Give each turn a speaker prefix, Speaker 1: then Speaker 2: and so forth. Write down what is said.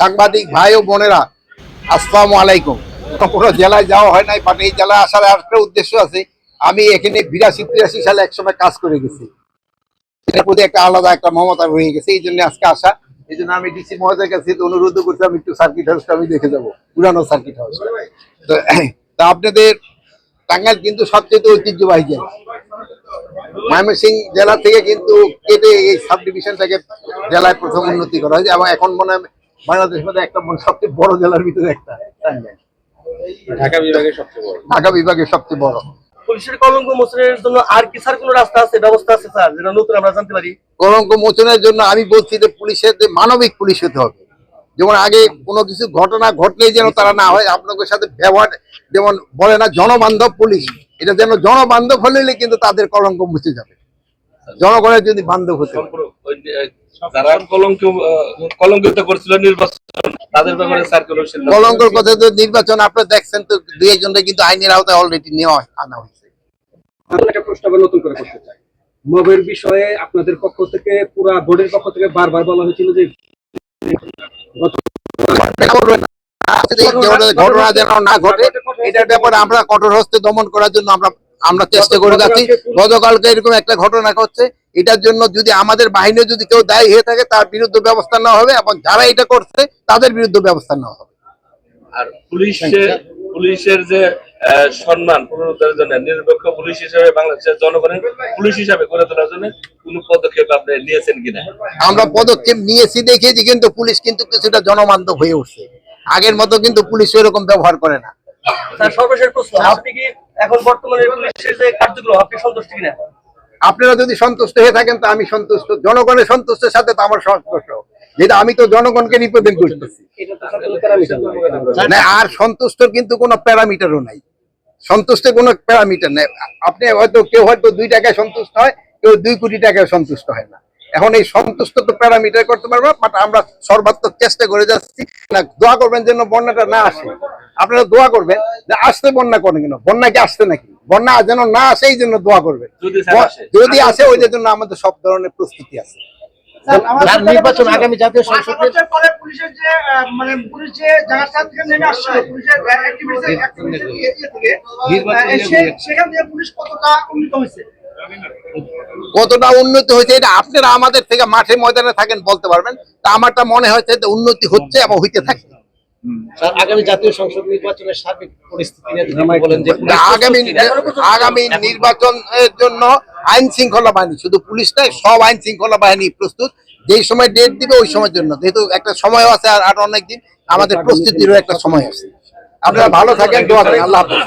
Speaker 1: সাংবাদিক ভাই ও বোনেরা, আসসালামু আলাইকুম। কোনো জেলায় যাওয়া হয় নাই, বাট এই জেলায় আসার একটা উদ্দেশ্য আছে। আমি এখানে বিরাশি তিরাশি সালে একসময় কাজ করে গেছি। এটার প্রতি একটা আলাদা একটা মমতা রয়ে গেছে, এই জন্য আজকে আসা। এই জন্য আমি ডিসি মহোদয়ের কাছে অনুরোধ করছি, আমি একটু সার্কিট হাউসটা আমি দেখে যাব, পুরানো সার্কিট হাউস তা আপনাদের টাঙ্গাইল কিন্তু সবচেয়ে ঐতিহ্যবাহী জেলা। ময়মনসিং জেলা থেকে কিন্তু কেটে এই সাব ডিভিশনটাকে জেলায় প্রথম উন্নতি করা হয়েছে, এবং এখন মনে হয় বাংলাদেশের মধ্যে একটা মনে সবচেয়ে বড় জেলার ভিতরে একটা। টাঙ্গাইল
Speaker 2: ঢাকা বিভাগের সবচেয়ে বড়।
Speaker 1: ঢাকা বিভাগের সবচেয়ে বড়।
Speaker 3: পুলিশের কলঙ্ক মোচনের জন্য আর কি স্যার কোনো রাস্তা আছে ব্যবস্থা আছে স্যার যেটা নতুন আমরা জানতে পারি?
Speaker 1: কলঙ্ক মোচনের জন্য আমি বলছি যে পুলিশের যে মানবিক পুলিশ হতে হবে। যেমন আগে কোনো কিছু ঘটনা ঘটলেই যেন তারা না হয় আপনাদের সাথে ব্যবহার যেমন বলে না জনবান্ধব পুলিশ। এটা যেন জনবান্ধব হলে কিন্তু তাদের কলঙ্ক মুছে যাবে। জনগণের যদি বান্ধব হতে।
Speaker 2: সম্পূর্ণ ওই যে, যারা কলঙ্ক কলঙ্কিত করছিল নির্বাচন তাদের ব্যাপারে সার্কুলার
Speaker 1: কলঙ্কর কথা তো নির্বাচন আপনারা দেখছেন তো দুই একজনকে কিন্তু আইনের আওতায় অলরেডি নেওয়া আনা হয়েছে।
Speaker 4: আমি একটা প্রস্তাব নতুন করে করতে চাই। মবের বিষয়ে আপনাদের পক্ষ থেকে পুরা বোর্ডের পক্ষ থেকে বারবার বলা হয়েছিল যে
Speaker 1: ঘটনা যেন না ঘটে এটার ব্যাপারে আমরা কঠোর হস্তে দমন করার জন্য আমরা আমরা চেষ্টা করে যাচ্ছি। গতকালকে এরকম একটা ঘটনা ঘটছে। এটার জন্য যদি আমাদের বাহিনী যদি কেউ দায়ী হয়ে থাকে তার বিরুদ্ধে ব্যবস্থা নেওয়া হবে এবং যারা এটা করছে তাদের বিরুদ্ধে ব্যবস্থা নেওয়া হবে।
Speaker 2: আর পুলিশের পুলিশের যে সম্মান পুনরুদ্ধারের জন্য নিরপেক্ষ পুলিশ হিসেবে বাংলাদেশের জনগণের পুলিশ হিসাবে করে তোলার জন্য কোন পদক্ষেপ আপনি নিয়েছেন কিনা?
Speaker 1: আমরা পদক্ষেপ নিয়েছি দেখেছি কিন্তু পুলিশ কিন্তু কিছুটা জনবান্ধব হয়ে উঠছে। আগের মতো কিন্তু পুলিশ এরকম ব্যবহার করে না।
Speaker 3: স্যার সর্বশেষ প্রশ্ন আপনি কি এখন বর্তমানে পুলিশের যে কার্যক্রম আপনি সন্তুষ্ট কিনা?
Speaker 1: আপনারা যদি সন্তুষ্ট হয়ে থাকেন তো আমি সন্তুষ্ট। জনগণের সন্তুষ্টের সাথে তো আমার সন্তুষ্ট যেটা আমি তো জনগণকে রিপ্রেজেন্ট করতেছি।
Speaker 4: না
Speaker 1: আর সন্তুষ্টর কিন্তু কোনো প্যারামিটারও নাই। সন্তুষ্টের কোনো প্যারামিটার নেই। আপনি হয়তো কেউ হয়তো দুই টাকায় সন্তুষ্ট হয় কেউ দুই কোটি টাকায় সন্তুষ্ট হয় না। এখন এই সন্তুষ্ট তো প্যারামিটার করতে পারব বাট আমরা সর্বাত্মক চেষ্টা করে যাচ্ছি। না দোয়া করবেন যেন বন্যাটা না আসে। আপনারা দোয়া করবেন যে আসতে বন্যা করেন কেন? বন্যা কি আসতে নাকি? বন্যা যেন না আসে এই জন্য দোয়া করবেন।
Speaker 2: যদি আসে।
Speaker 1: যদি আসে ওইটার জন্য আমাদের সব ধরনের প্রস্তুতি আছে।
Speaker 5: নির্বাচন আগামী জাতীয় সংসদ
Speaker 6: পরে পুলিশের যে মানে পুলিশ যে জায়গাটা থেকে নেমে আসছে পুলিশের activities- activities এর থেকে, সেখান থেকে পুলিশ কতটা উন্নীত হয়েছে?
Speaker 1: কতটা উন্নতি হয়েছে এটা আপনারা আমাদের থেকে মাঠে ময়দানে থাকেন বলতে পারবেন। তা আমারটা মনে হয়েছে যে উন্নতি হচ্ছে এবং হইতে থাকে
Speaker 5: আগামী জাতীয় সংসদ নির্বাচনের সার্বিক পরিস্থিতি নিয়ে যদি একটু বলেন যে
Speaker 1: তা আগামী আগামী নির্বাচনের জন্য আইন শৃঙ্খলা বাহিনী শুধু পুলিশ নয় সব আইন শৃঙ্খলা বাহিনী প্রস্তুত। যেই সময় ডেট দিবে ওই সময়ের জন্য। যেহেতু একটা সময় আছে আর আর অনেক দিন আমাদের প্রস্তুতিরও একটা সময় আছে। আপনারা ভালো থাকেন দোয়া করেন। আল্লাহ হাফেজ।